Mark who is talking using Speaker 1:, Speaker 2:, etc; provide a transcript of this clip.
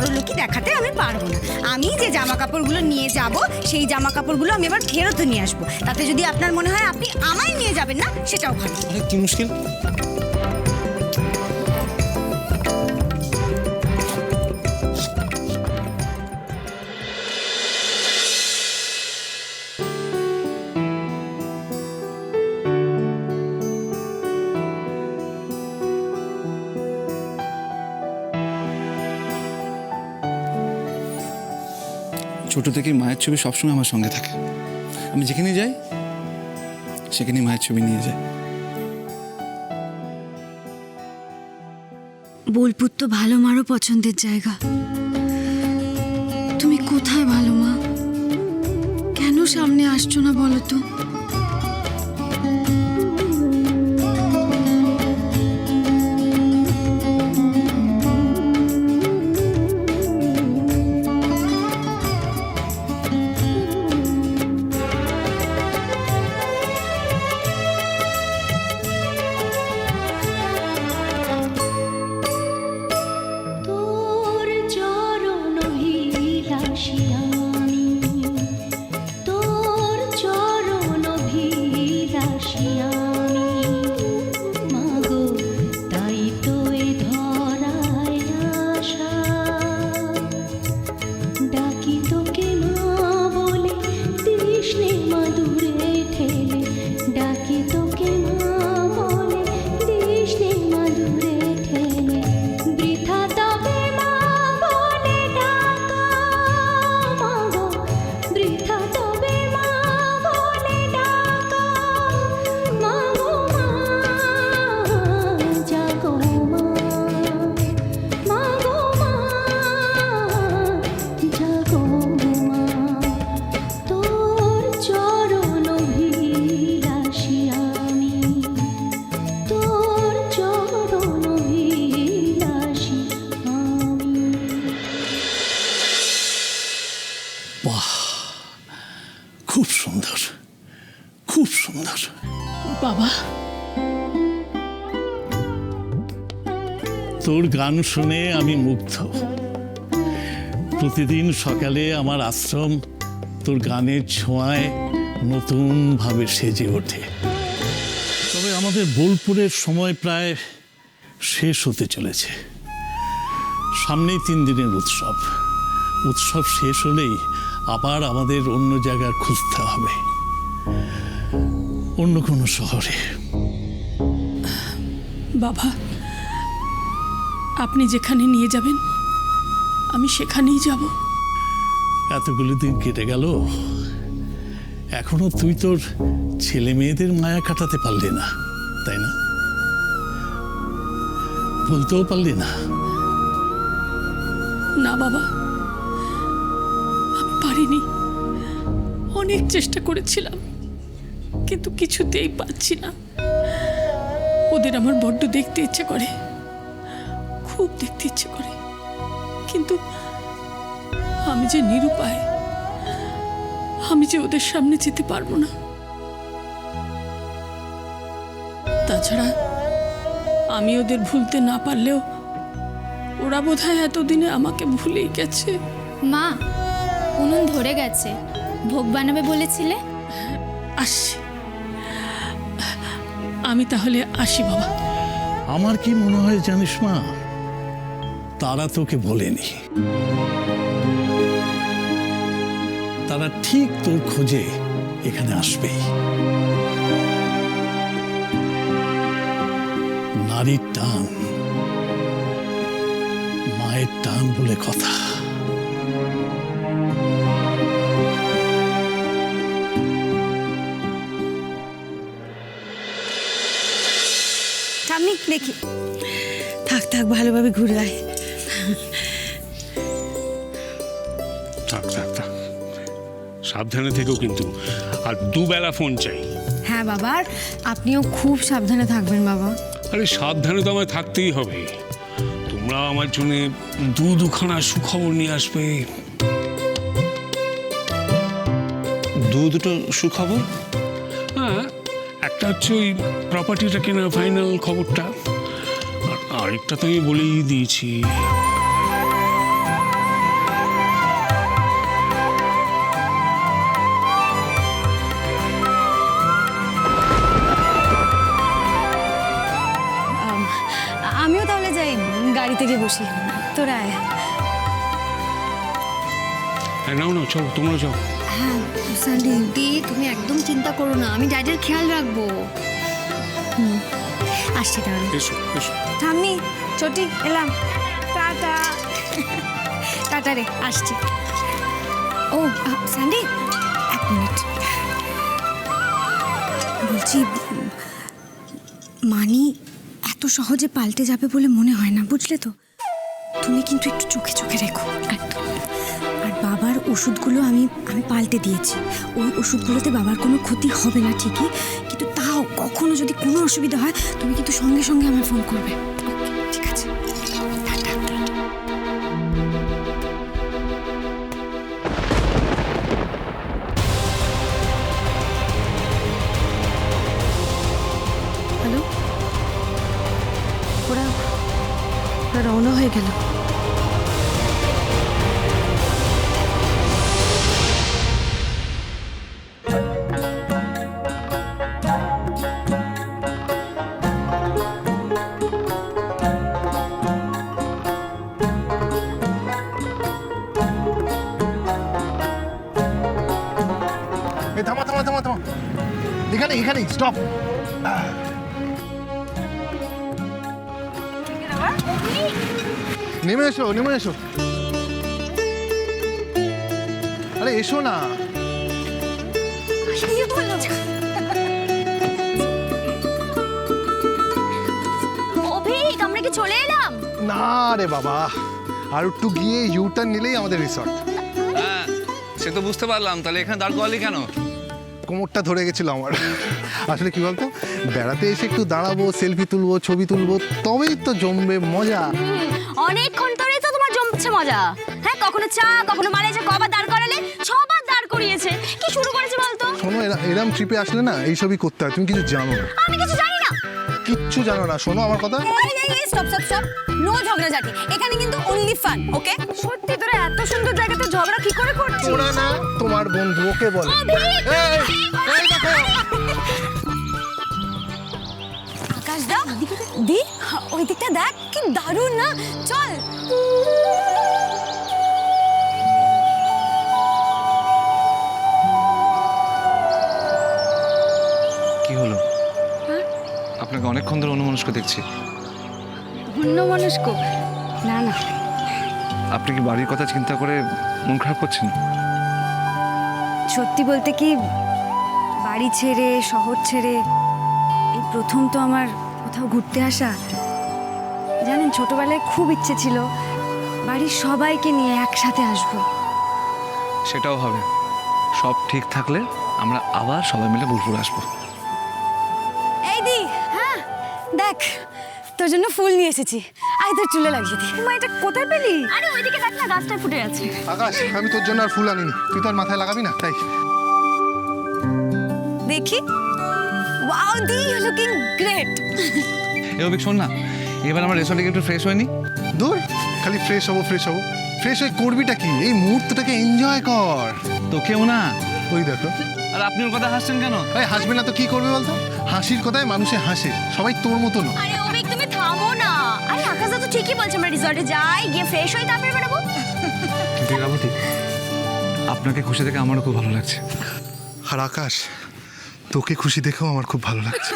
Speaker 1: বড় লোকই দেখাতে আমি পারব না। আমি যে জামা কাপড়গুলো নিয়ে যাব, সেই জামা কাপড়গুলো আমি এবার ফেরত নিয়ে আসব। তাতে যদি আপনার মনে হয় আপনি আমায় নিয়ে যাবেন না, সেটাও ভালো।
Speaker 2: কি মুশকিল? ছোট থেকে মায়ের ছবি সবসময় আমার সঙ্গে থাকে। আমি যেখানে যাই সেখানে মায়ের ছবি নিয়ে যাই।
Speaker 3: বোলপুর তো ভালো মারও পছন্দের জায়গা। তুমি কোথায় ভালো মা? কেন সামনে আসছো না বলো তো?
Speaker 4: তোর
Speaker 5: গান শুনে আমি মুগ্ধ। প্রতিদিন সকালে আমার আশ্রম তোর গানের ছোঁয়ায় নতুনভাবে সেজে ওঠে। তবে আমাদের বোলপুরের সময় প্রায় শেষ হতে চলেছে। সামনেই তিন দিনের উৎসব। উৎসব শেষ হলেই আবার আমাদের অন্য জায়গা খুঁজতে হবে। অন্য কোনো শহরে।
Speaker 6: বাবা আপনি যেখানে নিয়ে যাবেন আমি সেখানেই যাব।
Speaker 5: এতগুলো দিন কেটে গেল। এখনও তুই তোর ছেলে মেয়েদের মায়া কাটাতে পারলি না তাই না? বলতেও পারলি না।
Speaker 6: না বাবা আমি পারিনি। অনেক চেষ্টা করেছিলাম কিন্তু কিছুতেই পাচ্ছি না। ওদের আমার বড্ড দেখতে ইচ্ছে করে। খুব দেখতে ইচ্ছে করে। কিন্তু আমি যে নিরুপায় আমি যে ওদের সামনে যেতে পারব না। তাছাড়া আমি ওদের ভুলতে না পারলেও ওরা বোধ হয় এতদিনে আমাকে ভুলেই গেছে।
Speaker 7: মা উনুন ধরে গেছে। ভোগ বানাবে বলেছিলে?
Speaker 6: আসছি। আমি তাহলে আসি বাবা।
Speaker 5: আমার কি মনে হয় জানিস মা তারা তোকে বলেনি। তারা ঠিক তোর খোঁজে এখানে আসবেই। নারীর টান, মায়ের টান বলে কথা।
Speaker 1: দেখি
Speaker 3: থাক থাক, ভালোভাবে ঘুরে আয়।
Speaker 8: থাক থাক থাক। সাবধানে থেকেও কিন্তু। আর দুবেলা ফোন চাই।
Speaker 3: হ্যাঁ বাবা আর আপনিও খুব সাবধানে থাকবেন বাবা।
Speaker 8: আরে সাবধানে তো আমায় থাকতেই হবে। তোমরা আমার জন্য দু দুখানা সুখবর নিয়ে আসবে।
Speaker 2: দু দুটো সুখবর?
Speaker 8: হ্যাঁ একটা হচ্ছে ওই প্রপার্টিটা কেনার ফাইনাল খবরটা। আর আরেকটা তো আমি বলেই দিয়েছি।
Speaker 1: খেলতে গিয়ে বসি। তোরা আয়।
Speaker 8: নাও নাও চলো তোমরা যাও।
Speaker 1: হ্যাঁ সান্ডি।
Speaker 3: দি তুমি একদম চিন্তা করো না আমি ড্যাডির খেয়াল রাখব।
Speaker 1: আসছি তাহলে।
Speaker 8: এসো এসো।
Speaker 1: ঠাম্মি চটি এলাম। টাটা। টাটা রে আসছি। ও আ, স্যান্ডি এক মিনিট। বলছি মানি এত সহজে পাল্টে যাবে বলে মনে হয় না বুঝলে তো? তুমি কিন্তু একটু চোখে চোখে রেখো। একদম। আর বাবার ওষুধগুলো আমি আমি পাল্টে দিয়েছি। ওই ওষুধগুলোতে বাবার কোনো ক্ষতি হবে না ঠিকই কিন্তু তাও কখনো যদি কোনো অসুবিধা হয় তুমি কিন্তু সঙ্গে সঙ্গে আমার ফোন করবে। রওনা হয়ে গেল
Speaker 9: এই থামা থামা থামা থামা এখানে এখানেই স্টপ নেমে এসো নেমে এসো। আরে এসো না।
Speaker 7: আমরা কি চলে এলাম?
Speaker 9: না রে বাবা আর একটু গিয়ে ইউটার্ন নিলেই আমাদের রিসর্ট
Speaker 2: হ্যাঁ সে তো বুঝতে পারলাম তাহলে এখানে দাঁড় করালি কেন?
Speaker 9: কোমরটা ধরে গেছিল আমার। আসলে কি বলতো বেড়াতে এসে একটু দাঁড়াবো সেলফি তুলবো ছবি তুলবো তবেই তো জমবে মজা।
Speaker 7: অনেকক্ষণ ধরে তো তোমার জমছে মজা। হ্যাঁ কখনো চা কখনো মানে যে কবার দাঁড় করালে ছবার দাঁড় করিয়েছে। কি শুরু করেছে বলতো?
Speaker 9: শোনো এরা- এরম ট্রিপে আসলে না এইসবই করতে হয় তুমি কিছু জানো না।
Speaker 7: আমি কিছু জানি না।
Speaker 9: কিচ্ছু জানো না শোনো আমার কথা।
Speaker 1: স্টপ স্টপ স্টপ নো ঝগড়াঝাটি এখানে কিন্তু অনলি ফান ওকে সত্যি তোরা এত সুন্দর জায়গাতে ঝগড়া কি করে করছিস?
Speaker 9: না তোমার বন্ধু ওকে বলে। এই, এই দেখো।
Speaker 1: আকাশ দা দি ওই দিকটা দেখ কি দারুণ না। চল।
Speaker 2: কি হলো? আপনাকে অনেকক্ষণ ধরে অনুমনস্ক দেখছি।
Speaker 1: অন্য মনস্ক না না।
Speaker 2: আপনি কি বাড়ির কথা চিন্তা করে মন খারাপ করছেন?
Speaker 1: সত্যি বলতে কি বাড়ি ছেড়ে শহর ছেড়ে এই প্রথম তো আমার কোথাও ঘুরতে আসা। জানেন ছোটবেলায় খুব ইচ্ছে ছিল বাড়ির সবাইকে নিয়ে একসাথে আসব।
Speaker 2: সেটাও হবে। সব ঠিক থাকলে আমরা আবার সবাই মিলে বুলপুর আসব।
Speaker 1: এই দি হ্যাঁ দেখ তোর জন্য ফুল নিয়ে এসেছি। আয় তোর চুলে লাগিয়ে দি। মা এটা কোথায় পেলি?
Speaker 7: আরে ওইদিকে দেখ না গাছটা ফুটে আছে।
Speaker 9: আকাশ আমি তোর জন্য আর ফুল আনিনি। তুই তো আর মাথায় লাগাবি না? তাই।
Speaker 1: দেখি। ওয়াও দি ইউ লুকিং গ্রেট
Speaker 2: এ অভিক শোন না। এবার আমরা রেস্টুরেন্টে একটু ফ্রেশ হয়নি।
Speaker 9: দূর খালি ফ্রেশ হব ফ্রেশ হব। ফ্রেশ হয়ে করবিটা কি? এই মুহূর্তটাকে এনজয় কর।
Speaker 2: তো কেউ না।
Speaker 9: ওই দেখো।
Speaker 2: আর আপনি ওর কথা হাসছেন কেন?
Speaker 9: এই হাসবে না তো কি করবে বলতো? হাসির কথায় মানুষে হাসে। সবাই তোর মতো না।
Speaker 7: আরে অভিক তুমি থামো না। আরে আকাশ তো ঠিকই বলছে আমরা রিসর্টে যাই গিয়ে ফ্রেশ হই তারপরে বেরোবো।
Speaker 2: লীলাবতী আপনাকে খুশি দেখে আমারও খুব ভালো লাগছে।
Speaker 9: আর আকাশ তোকে খুশি দেখেও আমার খুব ভালো লাগছে।